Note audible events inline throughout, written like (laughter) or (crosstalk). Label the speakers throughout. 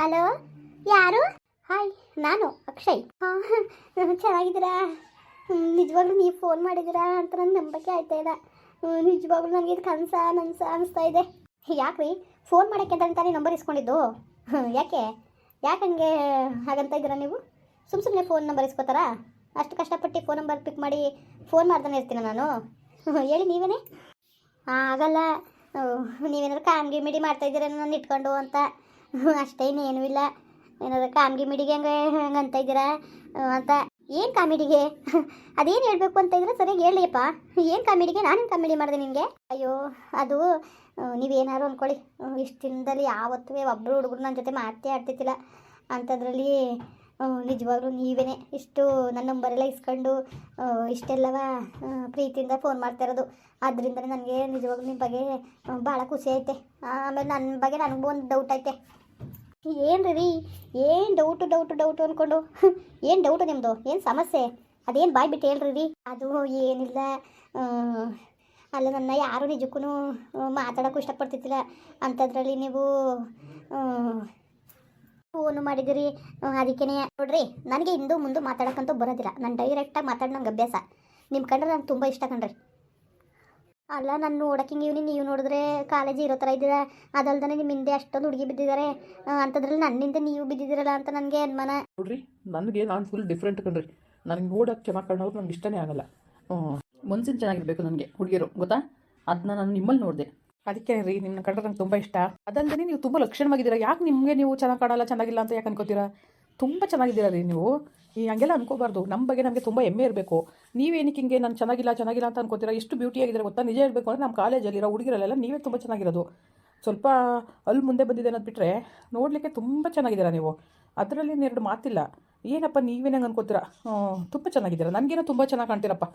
Speaker 1: Hello? ಯಾರು? Hi, ನಾನು ಅಕ್ಷಯ್. ಹಾಂ ಚೆನ್ನಾಗಿದ್ದೀರಾ? ನಿಜವಾಗ್ಲೂ ನೀವು ಫೋನ್ ಮಾಡಿದ್ದೀರಾ ಅಂತ ನನ್ನ ನಂಬಿಕೆ ಆಯ್ತಾ ಇಲ್ಲ. ನಿಜವಾಗ್ಲೂ ನನಗೆ ಇದು ಕನಸ, ನನ್ಸ ಅನಿಸ್ತಾ ಇದೆ. ಯಾಕ್ರಿ? ಫೋನ್ ಮಾಡೋಕ್ಕೆ ಅಂತ ತಾನೇ ನಂಬರ್ ಇಸ್ಕೊಂಡಿದ್ದು? ಯಾಕೆ? ಯಾಕೆ ಹಂಗೆ ಹಾಗಂತ ಇದ್ದೀರಾ ನೀವು? ಸುಮ್ಮ ಸುಮ್ಮನೆ ಫೋನ್ ನಂಬರ್ ಇಸ್ಕೋತಾರಾ? ಅಷ್ಟು ಕಷ್ಟಪಟ್ಟು ಫೋನ್ ನಂಬರ್ ಪಿಕ್ ಮಾಡಿ ಫೋನ್ ಮಾಡ್ತಾನೆ ಇರ್ತೀನ ನಾನು? ಹೇಳಿ ನೀವೇನೇ? ಆಗಲ್ಲ ನೀವೇನಾದ್ರು ಮಾಡ್ತಾ ಇದ್ದೀರ ನನ್ನ ಇಟ್ಕೊಂಡು ಅಂತ. ಹ್ಮ್, ಏನೂ ಇಲ್ಲ. ಏನದ ಕಾಮಿಡಿ ಮಿಡಿಗೆ ಹಂಗೆ ಹಂಗೆ ಅಂತ ಇದ್ದೀರಾ? ಅಂತ. ಏನು ಕಾಮಿಡಿಗೆ ಅದೇನು ಹೇಳಬೇಕು ಅಂತ ಇದ್ರೆ ಸರಿಯಾಗಿ ಹೇಳಿಯಪ್ಪ ಏನು ಕಾಮಿಡಿಗೆ ನಾನೇನು ಕಾಮಿಡಿ ಮಾಡಿದೆ ನಿನಗೆ? ಅಯ್ಯೋ ಅದು ನೀವೇನಾರು ಅಂದ್ಕೊಳ್ಳಿ ಇಷ್ಟು ದಿನದಲ್ಲಿ ಯಾವತ್ತೂ ಒಬ್ಬರು ಹುಡುಗರು ನನ್ನ ಜೊತೆ ಮಾತೇ ಆಡ್ತಿದ್ದಿಲ್ಲ ಅಂಥದ್ರಲ್ಲಿ ನಿಜವಾಗ್ಲೂ ನೀವೇ ಇಷ್ಟು ನನ್ನ ನಂಬರೆಲ್ಲ ಇಸ್ಕೊಂಡು ಇಷ್ಟೆಲ್ಲವ ಪ್ರೀತಿಯಿಂದ ಫೋನ್ ಮಾಡ್ತಾ ಇರೋದು. ಆದ್ದರಿಂದ ನನಗೆ ನಿಜವಾಗ್ಲೂ ನಿಮ್ಮ ಬಗ್ಗೆ ಭಾಳ ಖುಷಿ ಐತೆ. ಆಮೇಲೆ ನನ್ನ ಬಗ್ಗೆ ನನಗೂ ಒಂದು ಡೌಟ್ ಐತೆ. ಏನು ರೀ ಏನು ಡೌಟು ಡೌಟು ಡೌಟು ಅಂದ್ಕೊಂಡು (laughs) ಏನು ಡೌಟು ನಿಮ್ಮದು ಏನು ಸಮಸ್ಯೆ? ಅದೇನು ಬಾಯ್ ಬಿಟ್ಟು ಹೇಳ್ರಿ ರೀ ಅದು ಏನಿಲ್ಲ. ಅಲ್ಲ ನನ್ನ ಯಾರು ನಿಜಕ್ಕೂ ಮಾತಾಡೋಕ್ಕೂ ಇಷ್ಟಪಡ್ತಿದ್ದಿಲ್ಲ. ಅಂಥದ್ರಲ್ಲಿ ನೀವು ಫೋನು ಮಾಡಿದಿರಿ. ಅದಕ್ಕೇ ನೋಡ್ರಿ, ನನಗೆ ಇಂದು ಮುಂದೆ ಮಾತಾಡೋಕ್ಕಂತೂ ಬರೋದಿಲ್ಲ. ನಾನು ಡೈರೆಕ್ಟಾಗಿ ಮಾತಾಡೋ ನಂಗೆ ಅಭ್ಯಾಸ. ನಿಮ್ಮ ಕಂಡ್ರೆ ನಂಗೆ ತುಂಬ ಇಷ್ಟ ಕಣ್ರಿ. ಅಲ್ಲ ನಾನು ನೋಡೋಕೆ ಹಿಂಗೆ ನೀವು ನೋಡಿದ್ರೆ ಕಾಲೇಜ್ ಇರೋ ಥರ ಇದ್ದೀರಾ? ಅದಲ್ದೇ ನಿಮ್ಮ ಹಿಂದೆ ಅಷ್ಟೊಂದು ಹುಡುಗಿ ಬಿದ್ದಿದ್ದಾರೆ. ಅಂಥದ್ರಲ್ಲಿ ನನ್ನಿಂದ ನೀವು ಬಿದ್ದಿದ್ದೀರಲ್ಲ ಅಂತ ನನಗೆ ಅನುಮಾನ.
Speaker 2: ನೋಡ್ರಿ ನನಗೆ ನಾನು ಫುಲ್ ಡಿಫ್ರೆಂಟ್ ಕಣ್ರಿ. ನನಗೆ ನೋಡೋಕ್ಕೆ ಚೆನ್ನಾಗಿ ಕಾಣೋರು ನನಗೆ ಇಷ್ಟನೇ ಆಗಲ್ಲ. ಮನ್ಸಿನ ಚೆನ್ನಾಗಿರ್ಬೇಕು ನನಗೆ ಹುಡುಗಿಯರು ಗೊತ್ತಾ? ಅದನ್ನ ನಾನು ನಿಮ್ಮಲ್ಲಿ ನೋಡಿದೆ. ಅದಕ್ಕೆ ರೀ ನಿಮ್ಮ ಕಂಡ್ರೆ ನಂಗೆ ತುಂಬ ಇಷ್ಟ. ಅದಲ್ಲದೆ ನೀವು ತುಂಬ ಲಕ್ಷಣವಾಗಿದ್ದೀರಾ. ಯಾಕೆ ನಿಮಗೆ ನೀವು ಚೆನ್ನಾಗಿ ಕಾಣಲ್ಲ ಚೆನ್ನಾಗಿಲ್ಲ ಅಂತ ಯಾಕೆ ಅನ್ಕೋತೀರಾ? ತುಂಬ ಚೆನ್ನಾಗಿದ್ದೀರಾ ರೀ ನೀವು. ಈ ಹಂಗೆಲ್ಲ ಅನ್ಕೋಬಾರ್ದು. ನಮ್ಮ ಬಗ್ಗೆ ನಮಗೆ ತುಂಬ ಹೆಮ್ಮೆ ಇರಬೇಕು. ನೀವೇನಕ್ಕೆ ಹಿಂಗೆ ನಾನು ಚೆನ್ನಾಗಿಲ್ಲ ಚೆನ್ನಾಗಿಲ್ಲ ಅಂತ ಅನ್ಕೋತೀರ? ಎಷ್ಟು ಬ್ಯೂಟಿಯಾಗಿದ್ದಾರೆ ಗೊತ್ತಾ? ನಿಜ ಹೇಳಬೇಕು ಅಂದರೆ ನಮ್ಮ ಕಾಲೇಜಲ್ಲಿರೋ ಹುಡುಗಿರಲ್ಲೆಲ್ಲ ನೀವೇ ತುಂಬ ಚೆನ್ನಾಗಿರೋದು. ಸ್ವಲ್ಪ ಅಲ್ಲಿ ಮುಂದೆ ಬಂದಿದೆ ಅನ್ನೋದು ಬಿಟ್ಟರೆ ನೋಡಲಿಕ್ಕೆ ತುಂಬ ಚೆನ್ನಾಗಿದ್ದೀರಾ ನೀವು? ಅದರಲ್ಲಿ ಎರಡು ಮಾತಿಲ್ಲ. ಏನಪ್ಪ ನೀವೇನಂಗೆ ಅನ್ಕೋತೀರಾ? ತುಂಬ ಚೆನ್ನಾಗಿದ್ದೀರಾ. ನನಗೇನೋ ತುಂಬ ಚೆನ್ನಾಗಿ ಕಾಣ್ತೀರಪ್ಪ.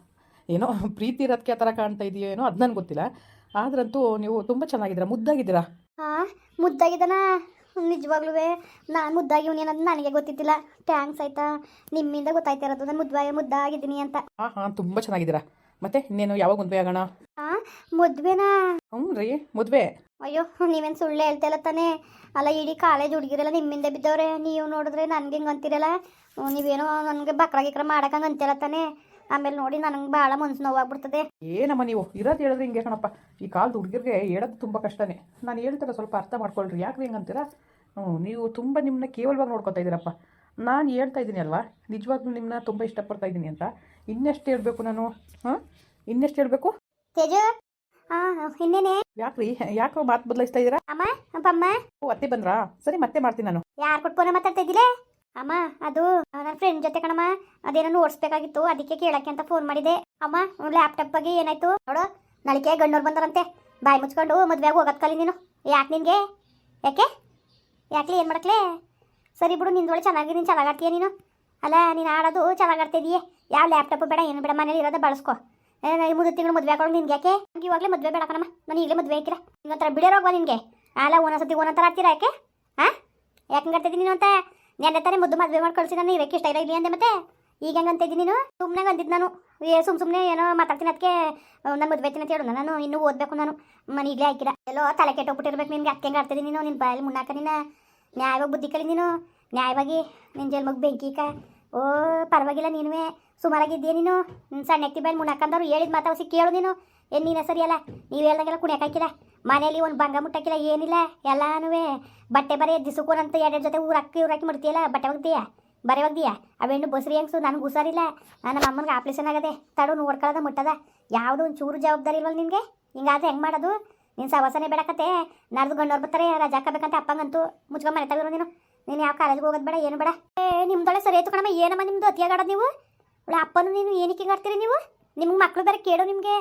Speaker 2: ಏನೋ ಪ್ರೀತಿ ಇರೋದಕ್ಕೆ ಆ ಥರ ಕಾಣ್ತಾ ಇದೆಯೋ ಏನೋ ಅದು ನನಗೆ ಗೊತ್ತಿಲ್ಲ. ಆದ್ರಂತೂ ನೀವು ತುಂಬ ಚೆನ್ನಾಗಿದ್ದೀರಾ? ಮುದ್ದಾಗಿದ್ದೀರಾ?
Speaker 1: ಹಾಂ, ಮುದ್ದಾಗಿದ್ದಾನ? ನಿಜವಾಗ್ಲೂ ನಾನು ಮುದ್ದಾಗಿ ಅನ್ನೋದು ನನಗೆ ಗೊತ್ತಿದ್ದಿಲ್ಲ. ಥ್ಯಾಂಕ್ಸ್ ಆಯ್ತಾ? ನಿಮ್ಮಿಂದ ಗೊತ್ತಾಯ್ತಾ ಇರೋದು? ನಾನು ಮುದ್ವಾ ಮುದ್ದಾಗಿದ್ದೀನಿ ಅಂತ.
Speaker 2: ಹಾಂ ಹಾಂ ತುಂಬ ಚೆನ್ನಾಗಿದ್ದೀರಾ. ಮತ್ತೆ ಇನ್ನೇನು ಯಾವಾಗ ಮದುವೆ ಆಗೋಣ?
Speaker 1: ಹಾಂ ಮದ್ವೆನಾ?
Speaker 2: ಹ್ಞೂ ರೀ ಮದುವೆ.
Speaker 1: ಅಯ್ಯೋ ನೀವೇನು ಸುಳ್ಳು ಹೇಳ್ತಾ ಇಲ್ಲ ತಾನೇ. ಅಲ್ಲ ಇಡೀ ಕಾಲೇಜ್ ಹುಡುಗಿರಲ್ಲ ನಿಮ್ಮಿಂದ ಬಿದ್ದವ್ರೆ. ನೀವು ನೋಡಿದ್ರೆ ನನಗೆ ಹಿಂಗೆ ಅಂತಿರಲ್ಲ. ನೀವೇನೋ ನನಗೆ ಬಕ್ರ ಗಿಕ್ರ ಮಾಡಕ್ಕಂಗೆ ಅಂತೀರ ತಾನೇ. ಆಮೇಲೆ ನೋಡಿ ನನಗೆ ಭಾಳ ಮನ್ಸು ನೋವಾಗ್ಬಿಡ್ತದೆ.
Speaker 2: ಏನಮ್ಮ ನೀವು? ಇರೋದು ಹೇಳಿದ್ರೆ ಹಿಂಗೆ ಕಣಪ್ಪ. ಈ ಕಾಲದ ಹುಡುಗಿರಿಗೆ ಹೇಳೋದು ತುಂಬ ಕಷ್ಟನೇ. ನಾನು ಹೇಳ್ತಾರ ಸ್ವಲ್ಪ ಅರ್ಥ ಮಾಡ್ಕೊಳ್ರಿ. ಯಾಕೆ ರೀ ಅಂತೀರಾ ಹ್ಞೂ ನೀವು ತುಂಬ ನಿಮ್ಮನ್ನ ಕೇವಲವಾಗಿ ನೋಡ್ಕೊತಾ ಇದ್ದೀರಪ್ಪ ನಾನು ಹೇಳ್ತಾ ಇದ್ದೀನಿ ಅಲ್ವಾ? ನಿಜವಾಗ್ಲೂ ನಿಮ್ಮನ್ನ ತುಂಬ ಇಷ್ಟಪಡ್ತಾ ಇದ್ದೀನಿ ಅಂತ. ಇನ್ನೆಷ್ಟು ಹೇಳಬೇಕು ನಾನು? ಹಾಂ? ಇನ್ನೆಷ್ಟು ಹೇಳಬೇಕು?
Speaker 1: ತೇಜು? ಇನ್ನೇನೆ?
Speaker 2: ಯಾಕ್ರಿ? ಯಾಕೆ ಮಾತು ಬದಲಾಯಿಸ್ತಾ ಇದ್ದೀರಾ
Speaker 1: ಅಮ್ಮ ಅಪ್ಪಮ್ಮ
Speaker 2: ಓ ಅತ್ತೆ ಬಂದ್ರಾ? ಸರಿ ಮತ್ತೆ ಮಾಡ್ತೀನಿ ನಾನು.
Speaker 1: ಯಾರು ಕೊಟ್ಟು ಫೋನ್ ಮಾತಾಡ್ತಾ ಇದ್ದಿಲ್ಲ ಅಮ್ಮ, ಅದು ನನ್ನ ಫ್ರೆಂಡ್ ಜೊತೆ ಕಣಮ್ಮ, ಅದೇನೋ ನೋಡ್ಸ್ಬೇಕಾಗಿತ್ತು ಅದಕ್ಕೆ ಕೇಳಕ್ಕೆ ಅಂತ ಫೋನ್ ಮಾಡಿದೆ. ಅಮ್ಮ ಲ್ಯಾಪ್ಟಾಪ್ ಬಗ್ಗೆ ಏನಾಯ್ತು? ನೋಡು, ನಳಿಕೆ ಗಂಡೋರು ಬಂದರಂತೆ. ಬಾಯಿ ಮುಚ್ಕೊಂಡು ಮದುವೆಗೆ ಹೋಗೋದ್ ಕಲಿ ನೀನು. ಯಾಕೆ ನಿನಗೆ? ಯಾಕೆ? ಯಾಕ್ಲಿ ಏನು ಮಾಡಕ್ಲೆ? ಸರಿ ಬಿಡು ನಿಂದೊಳೆ ಚೆನ್ನಾಗಿ ನೀನು ಚೆನ್ನಾಗಿ ನೀನು? ಅಲ್ಲ, ನೀನು ಆಡೋದು ಚೆನ್ನಾಗಿ ಆಡ್ತಿದೀಯ ಯಾವ ಲ್ಯಾಪ್ಟಾಪ್ ಬೇಡ, ಏನು ಬೇಡ, ಮನೇಲಿ ಇರೋದು ಬಳಸ್ಕೊ. ಮುಂದೆ ತಿಂಗಳು ಮದುವೆ ಹಾಕೊಂಡು ನಿನ್ಗೆ ಯಾಕೆ? ನಂಗೆ ಇವಾಗಲೇ ಮದುವೆ ಬೇಡ ಕಣಮ್ಮ. ನಾನು ಈಗಲೇ ಮದುವೆ ಹಾಕಿರ ಹತ್ರ ಬಿಡೋರೋಗ್ವಾ ನಿನಗೆ? ಅಲ್ಲ ಒಂದೊಂದ್ಸತಿ ಒಂದೊಂಥರ ಆಗ್ತೀರಾ ಯಾಕೆ? ಹಾಂ ಯಾಕೆ ಮಾಡ್ತಿದ್ದೀನಿ ನೀನು ಅಂತ? ನೆನ್ನೆ ತಾನೇ ಮುದ್ದು ಮದುವೆ ಮಾಡಿ ಕಳಿಸಿ ನಾನು ಇರಕ್ಕೆ ಇಷ್ಟ ಇಲ್ಲ ಅಂದೆ ಮತ್ತೆ? ಈಗ ಹೆಂಗೆ ಅಂತಿದ್ದೀನಿ ನೀನು? ಸುಮ್ಮನೆ ಅಂದಿದ್ದು ನಾನು. ಏ, ಸುಮ್ ಸುಮ್ಮನೆ ಏನೋ ಮಾತಾಡ್ತೀನಿ ಅದಕ್ಕೆ ನನ್ನ ಮದುವೆ ಅಂತ ಹೇಳು, ನಾನು ಇನ್ನೂ ಓದಬೇಕು ನಾನು. ಮನೆ ಇಲ್ಲೇ ಹಾಕಿರ ಎಲ್ಲೋ ತಲೆ ಕೆಟ್ಟೋಗ್ಬಿಟ್ಟಿರ್ಬೇಕು ನಿನ್ಗೆ ಅಕ್ಕ ಹೆಂಗೆ ಆಡ್ತಿದ್ದೀನಿ ನೀನು? ನಿನ್ನ ಬಾಯಲ್ಲಿ ಮುನ್ನಾಕ ನಿನ್ನ ನ್ಯಾಯವಾಗಿ ಬುದ್ಧಿ ಕಲಿ ನೀನು. ನ್ಯಾಯವಾಗಿ ನಿನ್ನ ಜನ್ಮಗೆ ಬೆಂಕಿ ಕ ಓ, ಪರವಾಗಿಲ್ಲ ನೀನುವೇ. ಸುಮಾರಾಗಿದ್ದೀಯ ನೀನು? ಸಣ್ಣ ಎಕ್ತಿ ಬಾಯಲ್ಲಿ ಮುನ್ನಾಕಂದವ್ರು ಹೇಳಿದ ಮಾತಾವಸಿ ಕೇಳು ನೀನು. ಏನು ನೀನು ಸರಿಯಲ್ಲ ನೀವು ಹೇಳ್ದಂಗೆಲ್ಲ ಕುಣಿಯಕ್ಕೆ ಹಾಕಿಲ್ಲ ಮನೇಲಿ ಒಂದು ಬಂಗ ಮುಟ್ಟಾಕಿಲ್ಲ ಏನಿಲ್ಲ. ಎಲ್ಲಾನು ಬಟ್ಟೆ ಬರೀ ದಿಸುಕೋರಂತ ಎರಡೆರಡು ಜೊತೆ ಊರಾಕಿ ಊರಾಕಿ ಮಾಡ್ತೀಯಲ್ಲ, ಬಟ್ಟೆ ಒಗ್ದೀಯ? ಬರೆ ಒಗ್ದೀಯ? ಅವೇನು ಬಸ್ರಿ ಹೆಂಗ್ಸು? ನನಗೆ ಹುಷಾರಿಲ್ಲ. ನಮ್ಮ ಅಮ್ಮನಿಗೆ ಆಪ್ರೇಷನ್ ಆಗದೆ ತಡು ನೋಡ್ಕೊಳ್ಳೋದ ಮುಟ್ಟದ. ಯಾವುದು ಒಂದು ಚೂರು ಜವಾಬ್ದಾರಿ ಇಲ್ವಲ್ಲ ನಿನಗೆ? ಹಿಂಗಾದ್ರೆ ಹೆಂಗೆ ಮಾಡೋದು? ನೀನು ಸವಾಸನೆ ಬೇಡಕತ್ತೆ ನಾಡ್ದು ಗಂಡವ್ರು ಬರ್ತಾರೆ, ರಜಾ ಹಾಕಬೇಕಂತ ಅಪ್ಪಂಗಂತೂ ಮುಚ್ಕೊಂಡು ಮನೆ ತಗಿರೋ ನೀನು. ನೀನು ಯಾವ ಕಾಲೇಜ್ಗೆ ಹೋಗೋದು ಬೇಡ, ಏನು ಬೇಡ. ಏ ನಿಮ್ದೊಳೆ ಸರಿ ಆಯ್ತು ಕಣಮ್ಮ, ಏನಮ್ಮ ನಿಮ್ಮದು ಅತಿಯಾಗಾಡೋದು ನೀವು? ಅಪ್ಪನು ನೀನು, ಏನಕ್ಕೆ ಹಿಂಗಾಡ್ತೀರಿ ನೀವು? ನಿಮ್ಗೆ ಮಕ್ಳು ಬೇರೆ ಕೇಳು ನಿಮಗೆ.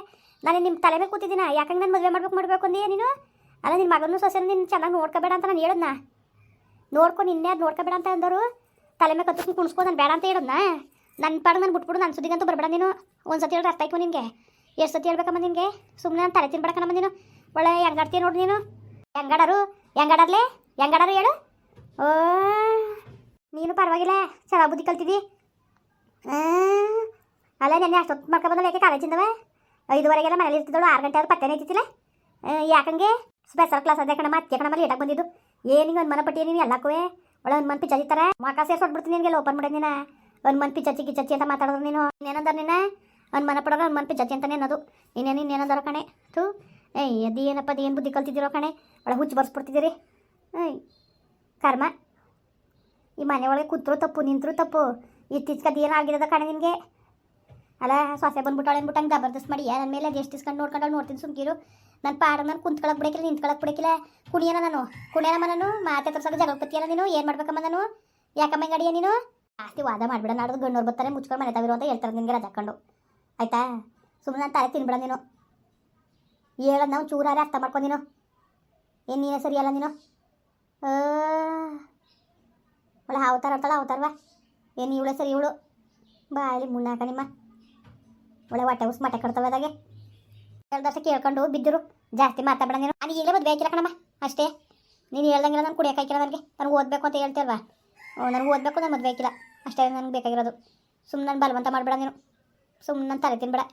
Speaker 1: ನಾನು ನಿಮ್ಮ ತಲೆ ಮೇಲೆ ಕೂತಿದ್ದೀನ, ಯಾಕಂಗೆ ನಾನು ಮದುವೆ ಮಾಡ್ಬೇಕು ಮಾಡ್ಬೇಕು ಅಂದೇ ನೀನು? ಅಲ್ಲ ನಿನ್ನ ಮಗನೂ ಸೊಸೆ ನೀನು ಚೆನ್ನಾಗಿ ನೋಡ್ಕೋಬೇಡ ಅಂತ ನಾನು ಹೇಳದ್ನ? ನೋಡ್ಕೊಂಡು ನಿನ್ನೆ ಅದು ನೋಡ್ಕೋಬೇಡ ಅಂತ ಅಂದರು. ತಲೆ ಮೇಲೆ ಕತ್ತಿಸ್ಕೊಂಡು ಕುಣಿಸ್ಕೊ, ನಾನು ಬೇಡ ಅಂತ ಹೇಳದ್ನ? ನನ್ನ ಪಾಡು ನಾನು ಬಿಟ್ಬಿಡು ನನ್ನ ಸುದ್ದಿಗಂತೂ ಬರಬೇಡ ನೀನು. ಒಂದು ಸತಿ ಹೇಳಿ ಅರ್ಥ ಆಯ್ತು ನಿನಗೆ? ಎಷ್ಟು ಸತಿ ಹೇಳ್ಬೇಕಮ್ಮ ನಿನಗೆ? ಸುಮ್ಮನೆ ನಾನು ತಲೆ ತಿನ್ಬೇಡಕಮ್ಮ ನೀನು. ಒಳ್ಳೆ ಹೆಂಗಾಡ್ತೀಯ ನೋಡು ನೀನು. ಹೆಂಗಡರು? ಹೆಂಗಾಡರ್ಲೆ ಹೆಂಗಡರು ಹೇಳು. ಓ, ನೀನು ಪರವಾಗಿಲ್ಲ, ಚೆನ್ನಾಗಿ ಬುದ್ಧಿ ಕಲ್ತಿದ್ದಿ ಅಲ್ಲ ನೆನ್ನೆ ಅಷ್ಟೊತ್ತು ಮಾಡ್ಕೊಬಂದಲ್ಲ ಯಾಕೆ ಕಾಲೇಜಿಂದವ ಐದುವರೆಗೆಲ್ಲ ಮನೇಲಿ ಇರ್ತಿದ್ದಳು, ಆರು ಗಂಟೆ ಆದ್ರೂ ಪತ್ತೆನೇ ಐತಿತ್ತಿಲ್ಲ ಯಾಕಂಗೆ? ಸ್ಪೆಷಲ್ ಕ್ಲಾಸ್ ಅದೇ ಕಣಮ್ಮ ಕಣ ಕಣಮ್ಮ ಲೇಟಾಗಿ ಬಂದಿದ್ದು. ಏನಿಗೆ ಒಂದು ಮನಪಟ್ಟಿ ನೀನು ಎಲ್ಲಕ್ಕೂ? ಒಳ್ಳೆ ಒಂದು ಮಂತ್ ಪಿಚ್ಚಿ ತರ ಸೇರ್ಸಿ ಹೊಡ್ಬಿಡ್ತೀನಿ ನಿನಗೆಲ್ಲ ಓಪನ್ ಮಾಡಿ ನೀನು. ಒಂದು ಪಿಚ್ಚಿ ಚಚ್ಚಿ ಅಂತ ಮಾತಾಡೋದು ನೀನು. ಏನಂದ್ರೆ ನೀನು ಒಂದು ಮನ ಪಡೋರು ಒಂದು ಮಂತ್ ಚಚ್ಚಿ ಅಂತಾನೆ ಅನ್ನೋದು. ಇನ್ನೇನಂದಾರ ಕಣೆ. ಥೂ. ಏಯ್ ಅದು ಏನಪ್ಪ ಅದು ಏನು ಬುದ್ಧಿ ಕಲ್ತಿದ್ದೀರೋ ಕಣೆ? ಒಳ ಹುಚ್ಚು ಬರ್ಸ್ಬಿಡ್ತಿದ್ದೀರಿ. ಏಯ್. ಕರ್ಮ. ಈ ಮನೆ ಒಳಗೆ ಕೂತ್ರು ತಪ್ಪು, ನಿಂತರು ತಪ್ಪು. ಇತ್ತೀಚೆಗೆ ಏನು ಆಗಿರೋದ ಕಣೆ ನಿನಗೆ? ಅಲ್ಲ ಸೊಸೆ ಬಂದ್ಬಿಟ್ಟಾಳೆ ಅಂದ್ಬಿಟ್ಟು ಹಂಗೆ ಜಬರ್ದಸ್ತ್ ಮಾಡಿ ನನ್ನ ಮೇಲೆ ಎಷ್ಟು ಇಸ್ಕೊಂಡು ನೋಡ್ಕೊಂಡು ನೋಡ್ತೀನಿ ಸುಮ್ಕಿರು. ನನ್ನ ಪಾಡ ನಾನು ಕುಂತ್ಕೊಳಕ್ ಬಿಡಕಿಲ್ಲ ನಿಂತ್ಕೊಳಕ್ ಬಿಡಕಿಲ್ಲ. ಕುಣಿಯನ ನಾನು ಕುಣಿಯನಮ್ಮ ನಾನು ಮಾತೆ ತೋರ್ಸೋಕೆ ಜಗಳಪತಿಯಲ್ಲ ನೀನು ಏನು ಮಾಡ್ಬೇಕಮ್ಮ ನಾನು? ಯಾಕಮ್ಮ ಗಡಿಯ ನೀನು? ಜಾಸ್ತಿ ವಾದ ಮಾಡ್ಬಿಡ ನಾಡ್ದು ಗಣ್ಣವ್ರು ಬರ್ತಾರೆ ಮುಚ್ಕೊಂಡು ಮನೆ ತವಿರು ಅಂತ ಹೇಳ್ತಾರೆ ನಿನ್ಗೆ ರಜಾ ಆಯ್ತಾ? ಸುಮ್ಮನೆ ನಾನು ತಲೆ ತಿನ್ಬೇಡ ನೀನು. ಹೇಳೋದು ನಾವು ಚೂರಾರೆ ಅರ್ಥ ಮಾಡ್ಕೊ ನೀನು. ಏನು ನೀನೇ ಸರಿಯಲ್ಲ ನೀನು? ಆ, ಒಳ್ಳೆ ಅವತಾರ ಅಂತಾಳ ಅವತಾರವ ಏನು ಇವಳೆ ಸರಿ ಇವಳು? ಬಾಯಲ್ಲಿ ಮುನ್ನಾಕ ನಿಮ್ಮ. ಒಳ್ಳೆ ಹೊಟ್ಟೆ ಅದಾಗೆ ಹೇಳ್ದಷ್ಟ ಕೇಳ್ಕೊಂಡು ಬಿದ್ದರು. ಜಾಸ್ತಿ ಮಾತಾಡಬೇಡ ನೀನು. ನನಗೆ ಇಲ್ಲೇ ಮದುವೆ ಹಾಕಿಲ್ಲ ಕಣಮ್ಮ. ಅಷ್ಟೇ. ನೀನು ಹೇಳ್ದಂಗಿಲ್ಲ ನಾನು ಕುಡಿಯೋಕೆ ಹಾಕಿಲ್ಲ ನನಗೆ. ನನಗೆ ಓದಬೇಕು ಅಂತ ಹೇಳ್ತಿಲ್ವಾ? ನನಗೆ ಓದಬೇಕು ನಾನು ಮದುವೆ ಹಾಕಿಲ್ಲ ಅಷ್ಟೇ ನನಗೆ ಬೇಕಾಗಿರೋದು. ಸುಮ್ಮನೆ ನಾನು ಬಲವಂತ ಮಾಡಬೇಡ ನೀನು. ಸುಮ್ಮನೆ ನಾನು ತಲೆ ತಿನ್ಬೇಡ.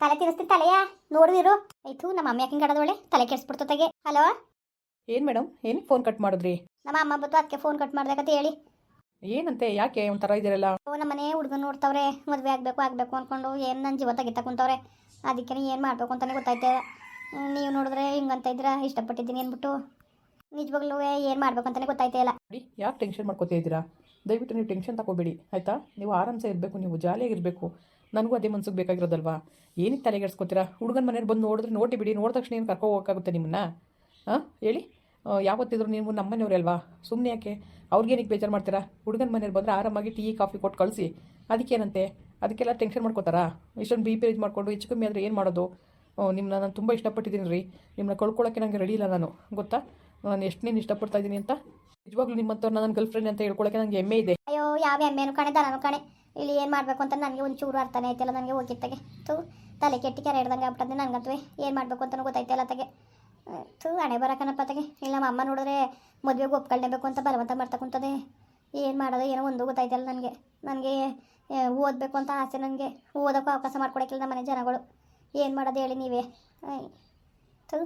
Speaker 1: ತಲೆ ತಿನ್ನಿಸ್ತೀನಿ ತಲೆಯಾ. ನೋಡಿದಿರು ಆಯ್ತು ನಮ್ಮ ಅಮ್ಮ ಯಾಕೆ ಒಳ್ಳೆ? ತಲೆ ಕೆಡಿಸ್ಬಿಡ್ತು ತಗೆ. ಹಲೋ?
Speaker 2: ಏನು ಮೇಡಮ್ ಏನು ಫೋನ್ ಕಟ್ ಮಾಡಿದ್ರಿ?
Speaker 1: ನಮ್ಮ ಅಮ್ಮ ಬಂತು ಅದಕ್ಕೆ ಫೋನ್ ಕಟ್ ಮಾಡ್ಬೇಕಂತ ಹೇಳಿ.
Speaker 2: ಏನಂತೆ? ಯಾಕೆ ಒಂಥರ ಇದಿರಲ್ಲ
Speaker 1: ಓ ನಮ್ಮ ಮನೆ ಹುಡುಗನ್ ನೋಡ್ತಾವ್ರೆ ಮದುವೆ ಆಗಬೇಕು ಆಗಬೇಕು ಅಂದ್ಕೊಂಡು ಏನು ನನ್ನ ಜೀವ ತೆಗಿತಾ ಕುಂತವ್ರೆ. ಅದಕ್ಕೆ ಏನು ಮಾಡಬೇಕು ಅಂತಲೇ ಗೊತ್ತಾಯ್ತೆ. ನೀವು ನೋಡಿದ್ರೆ ಹಿಂಗಂತ ಇದ್ದೀರಾ? ಇಷ್ಟಪಟ್ಟಿದ್ದೀನಿ ಅಂದ್ಬಿಟ್ಟು ನಿಜವಾಗ್ಲೂ ಏನು ಮಾಡ್ಬೇಕು ಅಂತಲೇ ಗೊತ್ತಾಯ್ತೇ ಇಲ್ಲ.
Speaker 2: ನೋಡಿ ಯಾಕೆ ಟೆನ್ಷನ್ ಮಾಡ್ಕೋತಾ ಇದ್ದೀರಾ? ದಯವಿಟ್ಟು ನೀವು ಟೆನ್ಷನ್ ತಗೋಬೇಡಿ ಆಯಿತಾ? ನೀವು ಆರಾಮ್ಸೆ ಇರಬೇಕು ನೀವು ಜಾಲಿಯಾಗಿರಬೇಕು ನನಗೂ ಅದೇ ಮನ್ಸಿಗೆ ಬೇಕಾಗಿರೋದಲ್ವಾ? ಏನಕ್ಕೆ ತಲೆಗೆಡ್ಸ್ಕೊತೀರಾ? ಹುಡುಗನ ಮನೇಲಿ ಬಂದು ನೋಡಿದ್ರೆ ನೋಡಿ ಬಿಡಿ ನೋಡಿದ ತಕ್ಷಣ ಏನು ಕರ್ಕೊ ಹೋಗೋಕ್ಕಾಗುತ್ತೆ ನಿಮ್ಮನ್ನ? ಹಾಂ ಹೇಳಿ. ಯಾವತ್ತಿದ್ರು ನೀವು ನಮ್ಮನೆಯವ್ರೆ ಅಲ್ವಾ? ಸುಮ್ಮನೆ ಯಾಕೆ? ಅವ್ರಿಗೇನಕ್ಕೆ ಬೇಜಾರು ಮಾಡ್ತೀರಾ? ಹುಡುಗನ ಮನೇಲಿ ಬಂದರೆ ಆರಾಮಾಗಿ ಟೀ, ಕಾಫಿ ಕೊಟ್ಟು ಕಳಿಸಿ. ಅದಕ್ಕೇನಂತೆ? ಅದಕ್ಕೆಲ್ಲ ಟೆನ್ಷನ್ ಮಾಡ್ಕೋತಾರಾ? ಇಷ್ಟೊಂದು ಬಿ ಪಿ ರೇಜ್ ಮಾಡಿಕೊಂಡು ಹೆಚ್ಚು ಕಮ್ಮಿ ಆದರೆ ಏನು ಮಾಡೋದು? ನಿಮ್ಮನ್ನ ನಾನು ತುಂಬ ಇಷ್ಟಪಟ್ಟಿದ್ದೀನಿ ರೀ. ನಿಮ್ಮನ್ನ ಕಳ್ಕೊಳ್ಳೋಕ್ಕೆ ನನಗೆ ರೆಡಿ ಇಲ್ಲ ನಾನು. ಗೊತ್ತಾ? ನಾನು ಎಷ್ಟು ನೀನು ಇಷ್ಟಪಡ್ತಾ ಇದ್ದೀನಿ ಅಂತ? ನಿಜವಾಗ್ಲೂ ನಿಮ್ಮಂತವ್ರು ನನ್ನ ಗರ್ಲ್ ಫ್ರೆಂಡ್ ಅಂತ ಹೇಳ್ಕೊಳ್ಳೋಕೆ ನನಗೆ ಹೆಮ್ಮೆ ಇದೆ.
Speaker 1: ಅಯ್ಯೋ, ಯಾವ ಎಮ್ಮೆನು ಕಣೆ ದನನೂ ಕಣೆ. ಇಲ್ಲಿ ಏನು ಮಾಡಬೇಕು ಅಂತ ನನಗೆ ಒಂದು ಚೂರು ಅರ್ಥನೇ ಐತೆಲ್ಲ ನನಗೆ ಹೋಗಿತ್ತಾಗೆ. ತು ತಲೆ ಕೆಟ್ಟಿ ಕೆರೆ ಹಿಡ್ದಂಗೆ ಆಗ್ಬಿಟ್ಟದೆ ನನಗಂತೂ ಏನು ಮಾಡಬೇಕು ಅಂತಲೂ ಗೊತ್ತಾಯ್ತಲ್ಲ ತಗೆ. ತು ಹಣೆ ಬರಕನಪ್ಪ ತಗೆ ಇಲ್ಲ ನಮ್ಮ ಅಮ್ಮ ನೋಡಿದ್ರೆ ಮದುವೆಗೆ ಒಪ್ಕೊಳ್ಳೇಬೇಕು ಅಂತ ಬಲವಂತ ಮಾಡ್ತಾ ಕುಂತದೆ. ಏನು ಮಾಡೋದು, ಏನೋ ಒಂದು ಗೊತ್ತಾಯ್ತಲ್ಲ ನನಗೆ. ನನಗೆ ಓದಬೇಕು ಅಂತ ಆಸೆ ನನಗೆ. ಓದೋಕ್ಕೂ ಅವಕಾಶ ಮಾಡ್ಕೊಡಕ್ಕಿಲ್ಲ ನಮ್ಮ ಮನೆ ಜನಗಳು. ಏನು ಮಾಡೋದು ಹೇಳಿ ನೀವೇ. ತು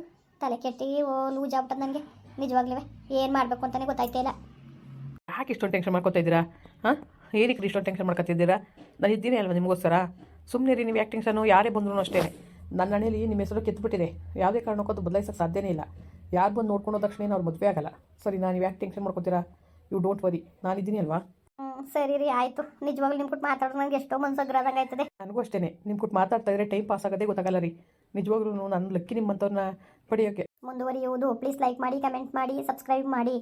Speaker 1: ತಲೆ ಕೆಟ್ಟಿ, ಓ, ಲೂಜ್ ಆಗ್ಬಿಟ್ಟದ ನನಗೆ. ನಿಜವಾಗ್ಲೂ ಏನು ಮಾಡಬೇಕು ಅಂತಲೇ ಗೊತ್ತಾಯ್ತಾ ಇಲ್ಲ.
Speaker 2: ಯಾಕೆ ಇಷ್ಟೊಂದು ಟೆನ್ಷನ್ ಮಾಡ್ಕೊತಾ ಇದ್ದೀರಾ? ಹಾಂ? ಏನಕ್ಕೆ ಇಷ್ಟೊಂದು ಟೆನ್ಷನ್ ಮಾಡ್ಕೊತಿದ್ದೀರಾ ನಾನು ಇದ್ದೀನಿ ಅಲ್ವಾ ನಿಮಗೋಸ್ಕರ? ಸುಮ್ಮನೆ ರೀ ನೀವು ಯಾಕೆ ಟೆನ್ಷನು ಯಾರೇ ಬಂದ್ರು ಅಷ್ಟೇ ನನ್ನ ಹಣೆಯಲ್ಲಿ ನಿಮ್ಮ ಹೆಸರು ಕೆತ್ತುಬಿಟ್ಟಿದೆ ಯಾವುದೇ ಕಾರಣಕ್ಕೂ ಅದು ಬದಲಾಯಿಸೋಕ್ಕೆ ಸಾಧ್ಯನೇ ಇಲ್ಲ. ಯಾರು ಬಂದು ನೋಡ್ಕೊಂಡು ತಕ್ಷಣ ಅವ್ರು ಮದುವೆ ಆಗಲ್ಲ. ಸರಿ ನಾನು ಯಾಕೆ ಟೆನ್ಷನ್ ಮಾಡ್ಕೊತೀರಾ? ಯು ಡೋಂಟ್ ವರಿ ನಾನಿದ್ದೀನಿ ಅಲ್ವಾ?
Speaker 1: ಸರಿ ರೀ ಆಯಿತು. ನಿಜವಾಗ್ಲೂ ನಿಮ್ಮ ಕೊಟ್ಟು ಮಾತಾಡೋದು ನನಗೆ ಎಷ್ಟೋ ಮನ್ಸಾಗ್ರದಂಗೆ ಆಯ್ತದೆ.
Speaker 2: ನನಗೂ ಅಷ್ಟೇ ನಿಮ್ಮ ಕೊಟ್ಟು ಮಾತಾಡ್ತಾ ಇದ್ರೆ ಟೈಮ್ ಪಾಸ್ ಆಗೋದೇ ಗೊತ್ತಾಗಲ್ಲ ರೀ. ನಿಜವಾಗ್ಲೂ ನಾನು ಲಕ್ಕಿ ನಿಮ್ಮಂಥವ್ರನ್ನ ಪಡೆಯೋಕ್ಕೆ
Speaker 1: ಮುಂದುವರಿಯುವುದು. ಪ್ಲೀಸ್ ಲೈಕ್ ಮಾಡಿ ಕಮೆಂಟ್ ಮಾಡಿ ಸಬ್ಸ್ಕ್ರೈಬ್ ಮಾಡಿ.